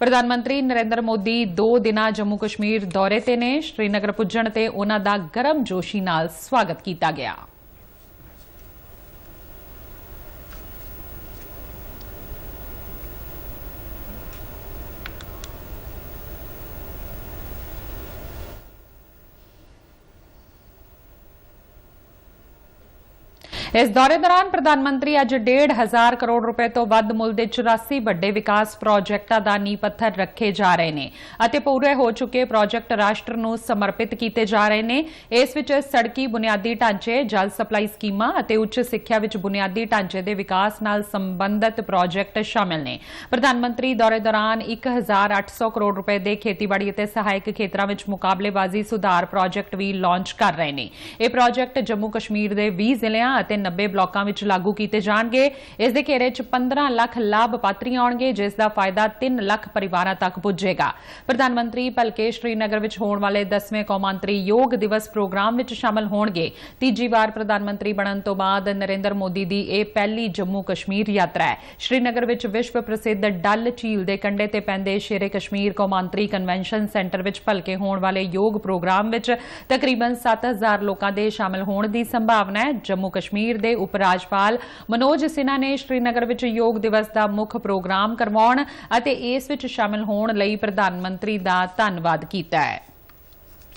ਪ੍ਰਧਾਨ ਮੰਤਰੀ ਨਰਿੰਦਰ ਮੋਦੀ 2 ਦਿਨਾਂ ਜੰਮੂ ਕਸ਼ਮੀਰ ਦੌਰੇ ਤੇ ਨੇ। ਸ਼੍ਰੀਨਗਰ ਪੁੱਜਣ ਤੇ ਉਹਨਾਂ ਦਾ ਗਰਮ ਜੋਸ਼ੀ ਨਾਲ ਸਵਾਗਤ ਕੀਤਾ ਗਿਆ। ਇਸ ਦੌਰੇ ਦੌਰਾਨ ਪ੍ਰਧਾਨ ਮੰਤਰੀ ਅੱਜ 1.5 ਕਰੋੜ ਰੁਪਏ ਤੋਂ ਵੱਧ ਮੁੱਲ ਦੇ 84 ਵੱਡੇ ਵਿਕਾਸ ਪ੍ਰੋਜੈਕਟਾਂ ਦਾ ਨੀਂਹ ਪੱਥਰ ਰੱਖੇ ਜਾ ਰਹੇ ਨੇ ਅਤੇ ਪੂਰੇ ਹੋ ਚੁੱਕੇ ਪ੍ਰੋਜੈਕਟ ਰਾਸ਼ਟਰ ਨੂੰ ਸਮਰਪਿਤ ਕੀਤੇ ਜਾ ਰਹੇ ਨੇ। ਇਸ ਵਿੱਚ ਸੜਕੀ ਬੁਨਿਆਦੀ ਢਾਂਚੇ, ਜਲ ਸਪਲਾਈ ਸਕੀਮਾਂ ਅਤੇ ਉੱਚ ਸਿੱਖਿਆ ਵਿੱਚ ਬੁਨਿਆਦੀ ਢਾਂਚੇ ਦੇ ਵਿਕਾਸ ਨਾਲ ਸੰਬੰਧਿਤ ਪ੍ਰੋਜੈਕਟ ਸ਼ਾਮਲ ਨੇ। ਪ੍ਰਧਾਨ ਮੰਤਰੀ ਦੌਰੇ ਦੌਰਾਨ 1800 ਕਰੋੜ ਰੁਪਏ ਦੇ ਖੇਤੀਬਾੜੀ ਅਤੇ ਸਹਾਇਕ ਖੇਤਰਾਂ ਵਿੱਚ ਮੁਕਾਬਲੇਬਾਜ਼ੀ ਸੁਧਾਰ ਪ੍ਰੋਜੈਕਟ ਵੀ ਲਾਂਚ ਕਰ ਰਹੇ ਨੇ। ਇਹ ਪ੍ਰੋਜੈਕਟ ਜੰਮੂ ਕਸ਼ਮੀਰ ਦੇ 20 ਜ਼ਿਲ੍ਹਿਆਂ ਅਤੇ 90 ਬਲਾਕਾਂ ਵਿੱਚ ਲਾਗੂ ਕੀਤੇ ਜਾਣਗੇ। ਇਸ ਦੇ ਘੇਰੇ 'ਚ 15 ਲੱਖ ਲਾਭਪਾਤਰੀ ਆਉਣਗੇ, ਜਿਸ ਦਾ ਫਾਇਦਾ 3 ਲੱਖ ਪਰਿਵਾਰਾਂ ਤੱਕ ਪੁੱਜੇਗਾ। ਪ੍ਰਧਾਨ ਮੰਤਰੀ ਭਲਕੇ ਸ਼੍ਰੀਨਗਰ ਵਿੱਚ ਹੋਣ ਵਾਲੇ 10ਵੇਂ ਕੌਮਾਂਤਰੀ ਯੋਗ ਦਿਵਸ ਪ੍ਰੋਗਰਾਮ ਵਿੱਚ ਸ਼ਾਮਲ ਹੋਣਗੇ। ਤੀਜੀ ਵਾਰ ਪ੍ਰਧਾਨ ਮੰਤਰੀ ਬਣਨ ਤੋਂ ਬਾਅਦ ਨਰਿੰਦਰ ਮੋਦੀ ਦੀ ਇਹ ਪਹਿਲੀ ਜੰਮੂ ਕਸ਼ਮੀਰ ਯਾਤਰਾ ਹੈ। ਸ਼੍ਰੀਨਗਰ ਵਿੱਚ ਵਿਸ਼ਵ ਪ੍ਰਸਿੱਧ ਡੱਲ ਝੀਲ ਦੇ ਕੰਢੇ ਤੇ ਪੈਂਦੇ ਸ਼ੇਰੇ ਕਸ਼ਮੀਰ ਕੌਮਾਂਤਰੀ ਕਨਵੈਨਸ਼ਨ ਸੈਂਟਰ ਵਿੱਚ ਭਲਕੇ ਹੋਣ ਵਾਲੇ ਯੋਗ ਪ੍ਰੋਗਰਾਮ ਵਿੱਚ ਤਕਰੀਬਨ 7000 ਲੋਕਾਂ ਦੇ ਸ਼ਾਮਲ ਹੋਣ ਦੀ ਸੰਭਾਵਨਾ ਹੈ। ਜੰਮੂ ਕਸ਼ਮੀਰ ਦੇ ਉਪ ਰਾਜਪਾਲ ਮਨੋਜ ਸਿਨਹਾ ਨੇ ਸ਼੍ਰੀਨਗਰ ਵਿੱਚ ਯੋਗ ਦਿਵਸ ਦਾ ਮੁੱਖ ਪ੍ਰੋਗਰਾਮ ਕਰਵਾਉਣ ਅਤੇ ਇਸ ਵਿੱਚ ਸ਼ਾਮਲ ਹੋਣ ਲਈ ਪ੍ਰਧਾਨ ਮੰਤਰੀ ਦਾ ਧੰਨਵਾਦ ਕੀਤਾ ਹੈ।